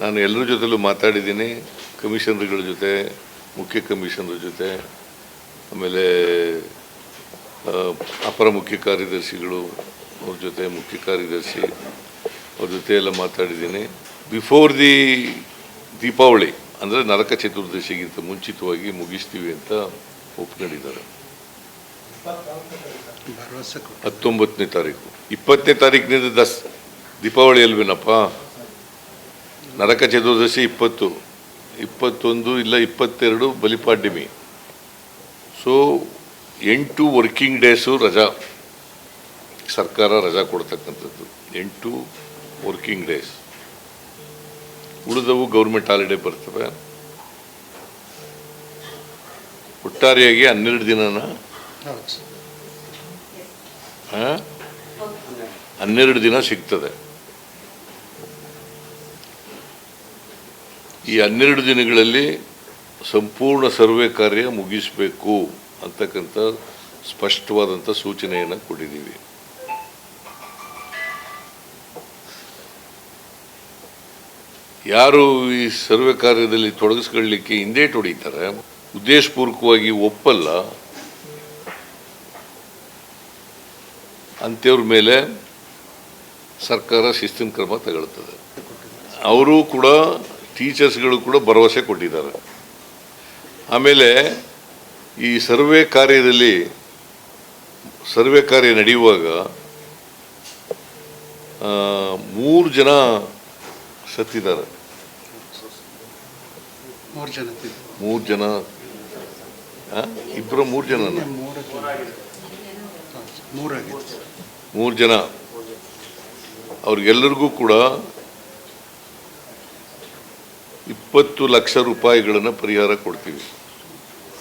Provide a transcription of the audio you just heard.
ನಾನು ಎಲ್ಲರ ಜೊತೆಲೂ ಮಾತಾಡಿದ್ದೀನಿ ಕಮಿಷನರ್ಗಳ ಜೊತೆ ಮುಖ್ಯ ಕಮಿಷನರ್ ಜೊತೆ ಆಮೇಲೆ ಅಪರ ಮುಖ್ಯ ಕಾರ್ಯದರ್ಶಿಗಳು ಅವ್ರ ಜೊತೆ ಮುಖ್ಯ ಕಾರ್ಯದರ್ಶಿ ಅವ್ರ ಜೊತೆ ಎಲ್ಲ ಮಾತಾಡಿದ್ದೀನಿ. ಬಿಫೋರ್ ದಿ ದೀಪಾವಳಿ ಅಂದರೆ ನರಕ ಚತುರ್ದಶಿಗಿಂತ ಮುಂಚಿತವಾಗಿ ಮುಗಿಸ್ತೀವಿ ಅಂತ ಒಪ್ಕೊಂಡಿದ್ದಾರೆ. ಹತ್ತೊಂಬತ್ತನೇ ತಾರೀಕು. ಇಪ್ಪತ್ತನೇ ತಾರೀಕಿನಿಂದ ದಸ್ ದೀಪಾವಳಿ ಅಲ್ವೇನಪ್ಪ? ನರಕ ಚತುರ್ದಶಿ ಇಪ್ಪತ್ತು ಇಪ್ಪತ್ತೊಂದು ಇಲ್ಲ ಇಪ್ಪತ್ತೆರಡು ಬಲಿಪಾಡ್ಯಮಿ. ಸೊ ಎಂಟು ವರ್ಕಿಂಗ್ ಡೇಸು ರಜಾ. ಸರ್ಕಾರ ರಜಾ ಕೊಡ್ತಕ್ಕಂಥದ್ದು. ಎಂಟು ವರ್ಕಿಂಗ್ ಡೇಸ್ ಉಳಿದವು ಗೌರ್ಮೆಂಟ್ ಹಾಲಿಡೇ ಬರ್ತವೆ. ಒಟ್ಟಾರೆಯಾಗಿ ಹನ್ನೆರಡು ದಿನನ? ಹನ್ನೆರಡು ದಿನ ಸಿಗ್ತದೆ. ಈ ಹನ್ನೆರಡು ದಿನಗಳಲ್ಲಿ ಸಂಪೂರ್ಣ ಸರ್ವೆ ಕಾರ್ಯ ಮುಗಿಸಬೇಕು ಅಂತಕ್ಕಂಥ ಸ್ಪಷ್ಟವಾದಂಥ ಸೂಚನೆಯನ್ನು ಕೊಟ್ಟಿದ್ದೀವಿ. ಯಾರು ಈ ಸರ್ವೆ ಕಾರ್ಯದಲ್ಲಿ ತೊಡಗಿಸ್ಕೊಳ್ಳಿಕ್ಕೆ ಹಿಂದೇಟು ಹೊಡಿತಾರೆ ಉದ್ದೇಶಪೂರ್ವಕವಾಗಿ ಒಪ್ಪಲ್ಲ, ಅಂಥವ್ರ ಮೇಲೆ ಸರ್ಕಾರ ಶಿಸ್ತಿನ ಕ್ರಮ ತಗೊಳ್ತದೆ. ಅವರು ಕೂಡ ಟೀಚರ್ಸ್ಗಳು ಕೂಡ ಭರವಸೆ ಕೊಟ್ಟಿದ್ದಾರೆ. ಆಮೇಲೆ ಈ ಸರ್ವೆ ಕಾರ್ಯದಲ್ಲಿ ಸರ್ವೆ ಕಾರ್ಯ ನಡೆಯುವಾಗ ಮೂರು ಜನ ಸತ್ತಿದ್ದಾರೆ. ಮೂರು ಜನ? ಇಬ್ಬರು ಮೂರು ಜನ ಮೂರು ಜನ. ಅವ್ರಿಗೆಲ್ಲರಿಗೂ ಕೂಡ ಇಪ್ಪತ್ತು ಲಕ್ಷ ರೂಪಾಯಿಗಳನ್ನು ಪರಿಹಾರ ಕೊಡ್ತೀವಿ.